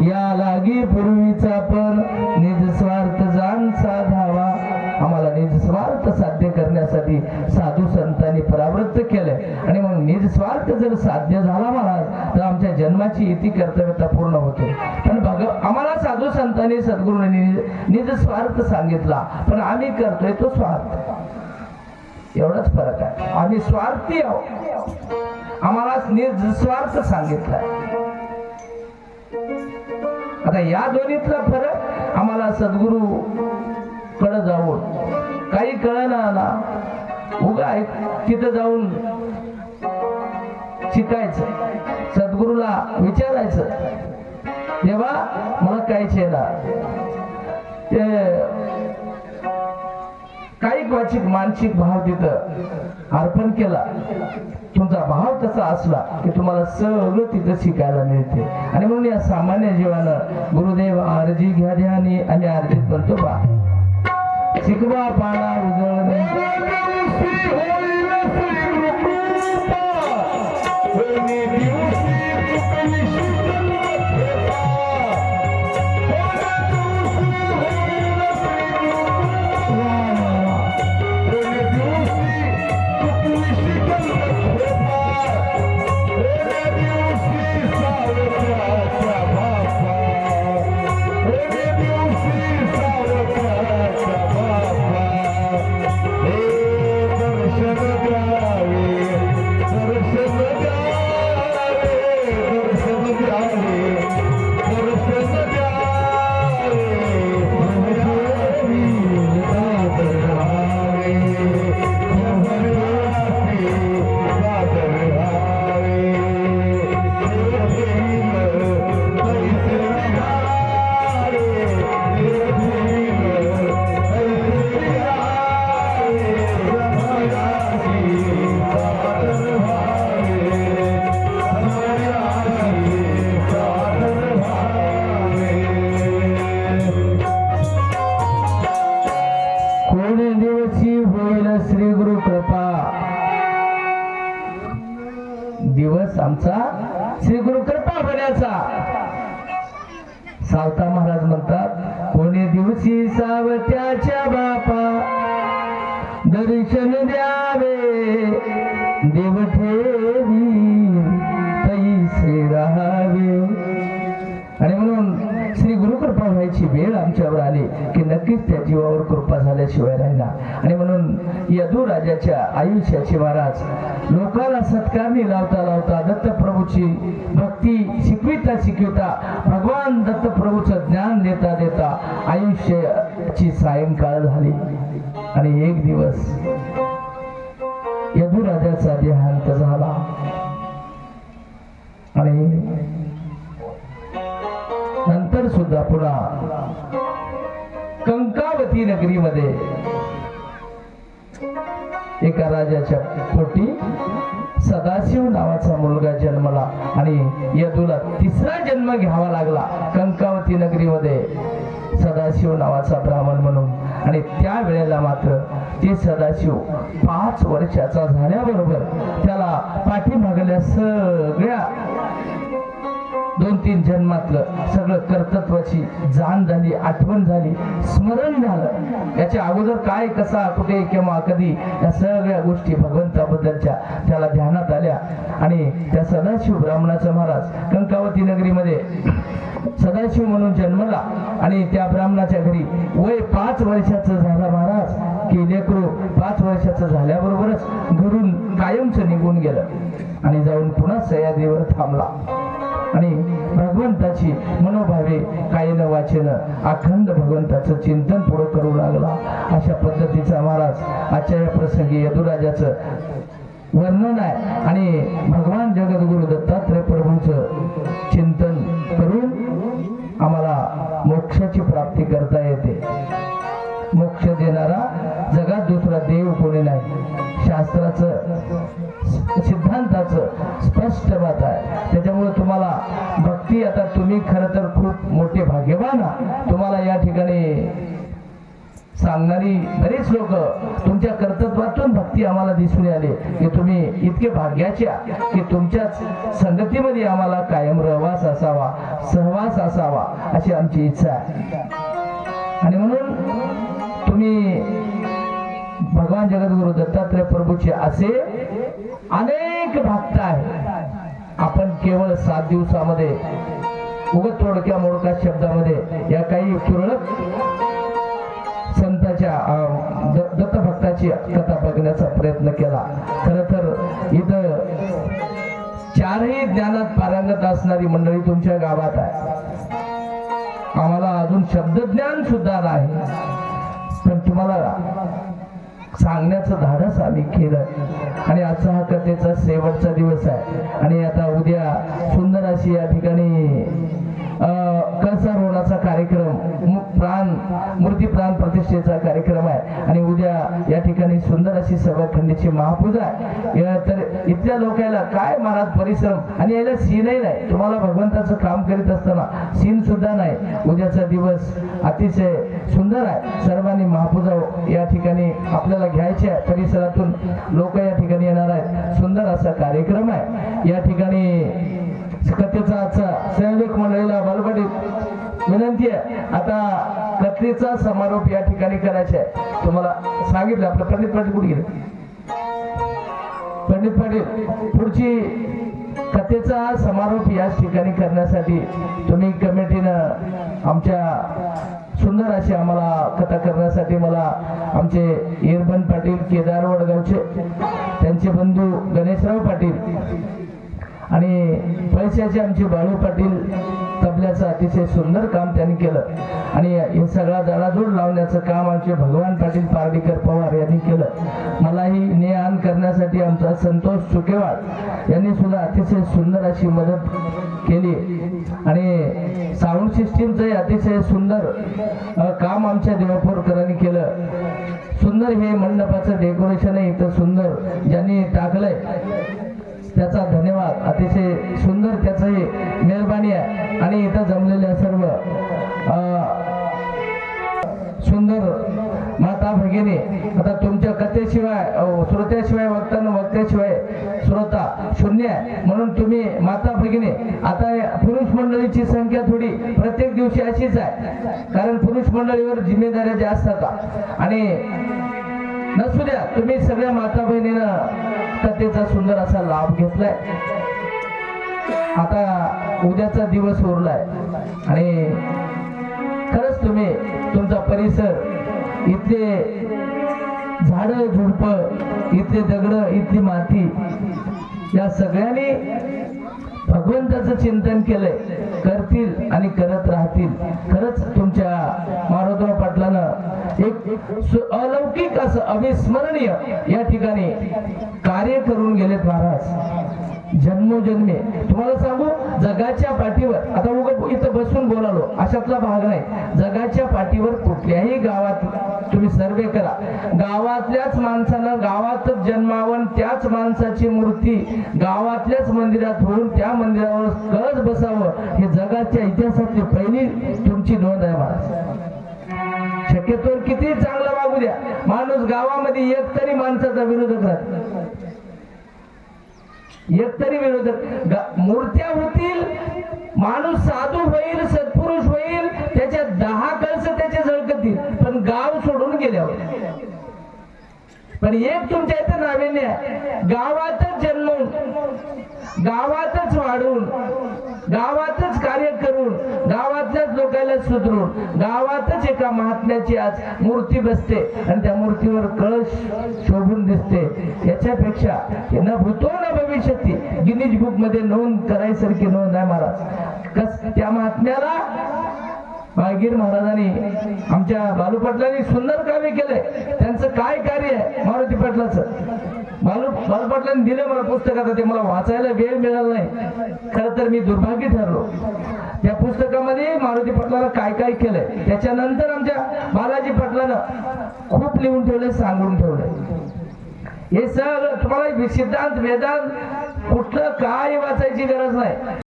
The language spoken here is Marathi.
या लागी पूर्वीचा पण निजस्वार्थ जाण साधावा. आम्हाला निजस्वार्थ साध्य करण्यासाठी साधू संतांनी परावृत्त केलंय. आणि मग निजस्वार्थ जर साध्य झाला महाराज तर आमच्या जन्माची इति कर्तव्यता पूर्ण होते. पण भगव आम्हाला साधू संतांनी सद्गुरूंनी निजस्वार्थ सांगितला पण आम्ही करतोय तो स्वार्थ. एवढाच फरक आहे. आम्ही स्वार्थी आहोत. आम्हाला निस्वार्थ सांगितलाय. आता या दोन्हीतला फरक आम्हाला सद्गुरू कडे जाऊन काही कळना ना उगा तिथं जाऊन शिकायचं सद्गुरूला विचारायचं. तेव्हा मला काय येणार. ते काही वाचिक मानसिक भाव तिथं अर्पण केला. तुमचा भाव तसा असला की तुम्हाला सगळं तिथं शिकायला मिळते. आणि म्हणून या सामान्य जीवानं गुरुदेव आरजी घ्या ध्यानी आणि आरजीत म्हणतो बा. शिकवा पाणा उजळणे. दिवस आमचा श्री गुरु कृपा होण्याचा सावता महाराज म्हणतात कोणी दिवशी सावत्याच्या बापा दर्शन द्यावे देव ठेवी तैसे राहावे. आणि म्हणून करण्याची वेळ आमच्यावर आली की नक्कीच त्या जीवावर कृपा झाल्याशिवाय राहिला. आणि म्हणून यदू राजाच्या आयुष्याची महाराज लोकांना सत्कारणी लावता लावता दत्तप्रभूची भक्ती शिकविता शिकविता भगवान दत्तप्रभूचं ज्ञान देता देता आयुष्याची सायंकाळ झाली. आणि एक दिवस यदू राजाचा देहांत झाला. आणि नंतर सुद्धा पुन्हा कंकावती नगरीमध्ये एका राजाच्या पोटी सदाशिव नावाचा मुलगा जन्मला आणि यदूला तिसरा जन्म घ्यावा लागला. कंकावती नगरीमध्ये सदाशिव नावाचा ब्राह्मण म्हणून. आणि त्या वेळेला मात्र ते सदाशिव पाच वर्षाचा झाल्याबरोबर त्याला पाठीमागल्या सगळ्या दोन तीन जन्मातलं सगळं कर्तृत्वाची जाण झाली आठवण झाली स्मरण झालं. याच्या अगोदर काय कसा कुठे केव्हा कधी या सगळ्या गोष्टी भगवंताबद्दलच्या त्याला ध्यानात आल्या. आणि त्या सदाशिव ब्राह्मणाचा महाराज कंकावती नगरीमध्ये सदाशिव म्हणून जन्मला. आणि त्या ब्राह्मणाच्या घरी वय पाच वर्षाचं झाला महाराज. की लेकरू पाच वर्षाचं झाल्याबरोबरच घरून कायमचं निघून गेलं. आणि जाऊन पुन्हा सह्याद्रीवर थांबला. आणि भगवंताची मनोभावे कायन वाचन अखंड भगवंताचं चिंतन पुढं करू लागला. अशा पद्धतीचा महाराज आजच्या या प्रसंगी यदुराजाचं वर्णन आहे. आणि भगवान जगद्गुरु दत्तात्रय प्रभूचं चिंतन करून आम्हाला मोक्षाची प्राप्ती करता येते. मोक्ष देणारा जगात दुसरा देव कोणी नाही. शास्त्राचं बरीच लोक तुमच्या कर्तृत्वातून भक्ती आम्हाला दिसून आली. की तुम्ही इतके भाग्याच्या की तुमच्याच संगतीमध्ये आम्हाला कायम रहवास असावा सहवास असावा अशी आमची इच्छा आहे. आणि म्हणून तुम्ही भगवान जगद्गुरु दत्तात्रय प्रभूचे असे अनेक भक्त आहेत. आपण केवळ सात दिवसामध्ये उगत थोडक्या मोडक्या शब्दामध्ये या काही तुरळक दत्ताच्या दत्तभक्ताची कथा बघण्याचा प्रयत्न केला. खर तर इथं चारही ज्ञानात पारंगत असणारी मंडळी तुमच्या गावात आहे. आम्हाला अजून शब्दज्ञान सुद्धा नाही. पण तुम्हाला सांगण्याचं धाडस आम्ही केलं. आणि आजचा हा कथेचा शेवटचा दिवस आहे. आणि आता उद्या सुंदर अशी या ठिकाणी अं, कार्यक्रम प्राण मूर्ती प्राण प्रतिष्ठेचा कार्यक्रम आहे. आणि उद्या या ठिकाणी सुंदर अशी सभाखंडीची महापूजा आहे. या तर इथल्या लोकायला काय महाराज परिश्रम? आणि याला सीनही नाही. तुम्हाला भगवंताचं काम करीत असताना सीन सुद्धा नाही. उद्याचा दिवस अतिशय सुंदर आहे. सर्वांनी महापूजा या ठिकाणी आपल्याला घ्यायचे आहे. परिसरातून लोक या ठिकाणी येणार आहेत. सुंदर असा कार्यक्रम आहे. या ठिकाणी कथेचा आजचा सहलेख मंडळीला बलबडीत विनंती आहे. आता कथेचा समारोप या ठिकाणी करायचा आहे. तुम्हाला सांगितलं आपलं पंडित पाटील कुठे गेले? पंडित पाटील पुढची कथेचा समारोप याच ठिकाणी करण्यासाठी तुम्ही कमिटीनं आमच्या सुंदर अशी आम्हाला कथा करण्यासाठी मला आमचे इरबन पाटील केदार वडगावचे त्यांचे बंधू गणेशराव पाटील आणि पैशाचे आमचे बाळू पाटील तबल्याचं अतिशय सुंदर काम त्यांनी केलं. आणि हे सगळा दडाजोड लावण्याचं काम आमचे भगवान पाटील पार्डीकर पवार यांनी केलं. मलाही ने आण करण्यासाठी आमचा संतोष चुकेवाड यांनी सुद्धा अतिशय सुंदर अशी मदत केली. आणि साऊंड सिस्टीमचंही अतिशय सुंदर काम आमच्या देवापूरकरांनी केलं. सुंदर हे मंडपाचं डेकोरेशनही इथं सुंदर ज्यांनी टाकलंय. त्याचा धन्यवाद. अतिशय सुंदर त्याचंही मेहरबानी आहे. आणि इथं जमलेल्या सर्व सुंदर माता भगिनी आता तुमच्या कथेशिवाय श्रोत्याशिवाय वक्तान वक्त्याशिवाय श्रोता शून्य आहे. म्हणून तुम्ही माता भगिनी आता पुरुष मंडळीची संख्या थोडी प्रत्येक दिवशी अशीच आहे. कारण पुरुष मंडळीवर जिम्मेदाऱ्या जास्त असतात आणि नसू द्या तुम्ही सगळ्या माता बहिणीनं कथेचा सुंदर असा लाभ घेतलाय. आता उद्याचा दिवस उरलाय. आणि खरंच तुम्ही तुमचा परिसर इथले झाड झुडप इथले दगड इथली माती या सगळ्यांनी भगवंताचं चिंतन केलंय. करतील आणि करत राहतील. खरंच तुमच्या मारोदराव पाटलानं एक सु- अविस्मरणीय या ठिकाणी कार्य करून गेलेत महाराज. जन्मोजन्मे. तुम्हाला सांगू जगाच्या पाठीवर आता उग इथं बसून बोलालो अशातला भाग नाही. जगाच्या पाठीवर कुठल्याही गावात तुम्ही सर्वे करा. गावातल्याच माणसानं गावातच जन्मावन त्याच माणसाची मूर्ती गावातल्याच मंदिरात होऊन त्या मंदिरावर कळस बसावं हे जगाच्या इतिहासातली पहिली तुमची नोंद आहे महाराज. शक्यतो किती चांगला जाऊ द्या. माणूस गावामध्ये एक तरी माणसाचा विरोधक राहत. एक तरी विरोधक. मूर्त्या होतील माणूस साधू होईल सत्पुरुष होईल त्याच्या दहा कळस त्याचे झळकतील पण गाव सोडून गेल्यावर. पण एक तुमच्या इथं नाविन्य आहे. गावातच जन्मून गावातच वाढून गावातच कार्य करून गावातल्याच लोकांना सुधरून गावातच एका महात्म्याची आज मूर्ती बसते. आणि त्या मूर्तीवर कळश शोभून दिसते. याच्यापेक्षा न भूतो न भविष्यती गिनीज बुकमध्ये नोंद करायसारखी नोंद आहे महाराज. कस त्या महात्म्याला बाळगीर महाराजांनी आमच्या बालू पाटलांनी सुंदर कार्य केलंय त्यांचं काय कार्य आहे? मारुती पाटलाचं. बालू बालू दिलं मला पुस्तक आता ते मला वाचायला वेळ मिळाला नाही. खरं तर मी दुर्भाग्य ठरलो. त्या पुस्तकामध्ये मारुती पटलानं काय काय केलंय? त्याच्यानंतर आमच्या बालाजी पटलानं खूप लिहून ठेवलंय सांगून ठेवलंय. हे सगळं तुम्हाला सिद्धांत वेदांत कुठलं काय वाचायची गरज नाही.